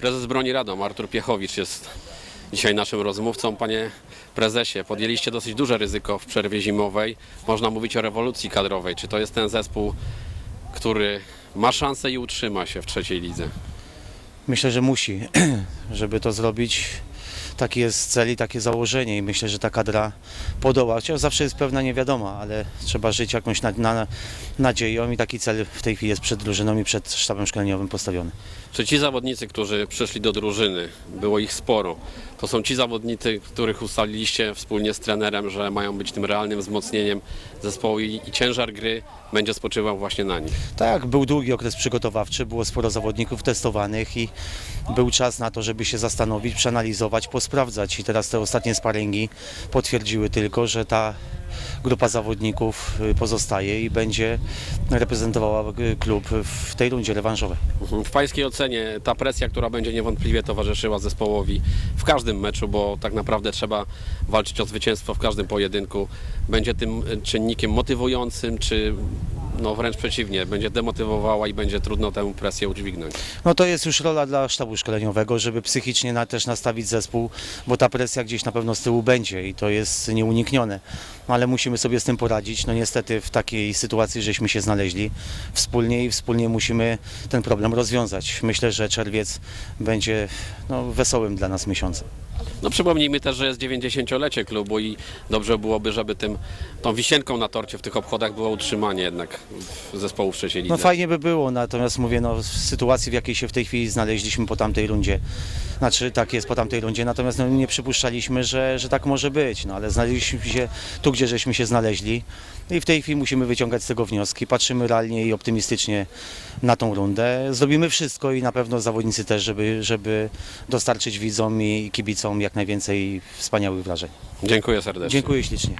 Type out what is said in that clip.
Prezes Broni Radom, Artur Piechowicz jest dzisiaj naszym rozmówcą. Panie prezesie, podjęliście dosyć duże ryzyko w przerwie zimowej. Można mówić o rewolucji kadrowej. Czy to jest ten zespół, który ma szansę i utrzyma się w trzeciej lidze? Myślę, że musi, żeby to zrobić. Taki jest cel i takie założenie i myślę, że ta kadra podoła. Chociaż zawsze jest pewna niewiadoma, ale trzeba żyć jakąś na, na, nadzieją i taki cel w tej chwili jest przed drużyną i przed sztabem szkoleniowym postawiony. Czy ci zawodnicy, którzy przyszli do drużyny, było ich sporo, to są ci zawodnicy, których ustaliliście wspólnie z trenerem, że mają być tym realnym wzmocnieniem zespołu i, i ciężar gry będzie spoczywał właśnie na nich? Tak, był długi okres przygotowawczy, było sporo zawodników testowanych i był czas na to, żeby się zastanowić, przeanalizować, posprawdzać. I teraz te ostatnie sparingi potwierdziły tylko, że ta grupa zawodników y, pozostaje i będzie reprezentowała y, klub w tej rundzie rewanżowej. Mhm. W pańskiej ocenie ta presja, która będzie niewątpliwie towarzyszyła zespołowi w każdym meczu, bo tak naprawdę trzeba walczyć o zwycięstwo w każdym pojedynku, będzie tym e, czynnikiem motywującym, czy no wręcz przeciwnie, będzie demotywowała i będzie trudno tę presję udźwignąć? No to jest już rola dla sztabu szkoleniowego, żeby psychicznie na, też nastawić zespół, bo ta presja gdzieś na pewno z tyłu będzie i to jest nieuniknione. No ale musimy sobie z tym poradzić. No niestety w takiej sytuacji żeśmy się znaleźli wspólnie i wspólnie musimy ten problem rozwiązać. Myślę, że czerwiec będzie no, wesołym dla nas miesiącem. No przypomnijmy też, że jest 90-lecie klubu i dobrze byłoby, żeby tym, tą wisienką na torcie w tych obchodach było utrzymanie jednak zespołu w trzeciej lidze. No fajnie by było, natomiast mówię, no w sytuacji w jakiej się w tej chwili znaleźliśmy po tamtej rundzie, znaczy tak jest po tamtej rundzie, natomiast no, nie przypuszczaliśmy, że, że tak może być, no ale znaleźliśmy się tu, gdzie żeśmy się znaleźli i w tej chwili musimy wyciągać z tego wnioski, patrzymy realnie i optymistycznie na tą rundę, zrobimy wszystko i na pewno zawodnicy też, żeby, żeby dostarczyć widzom i kibicom jak najwięcej wspaniałych wrażeń. Dziękuję serdecznie. Dziękuję ślicznie.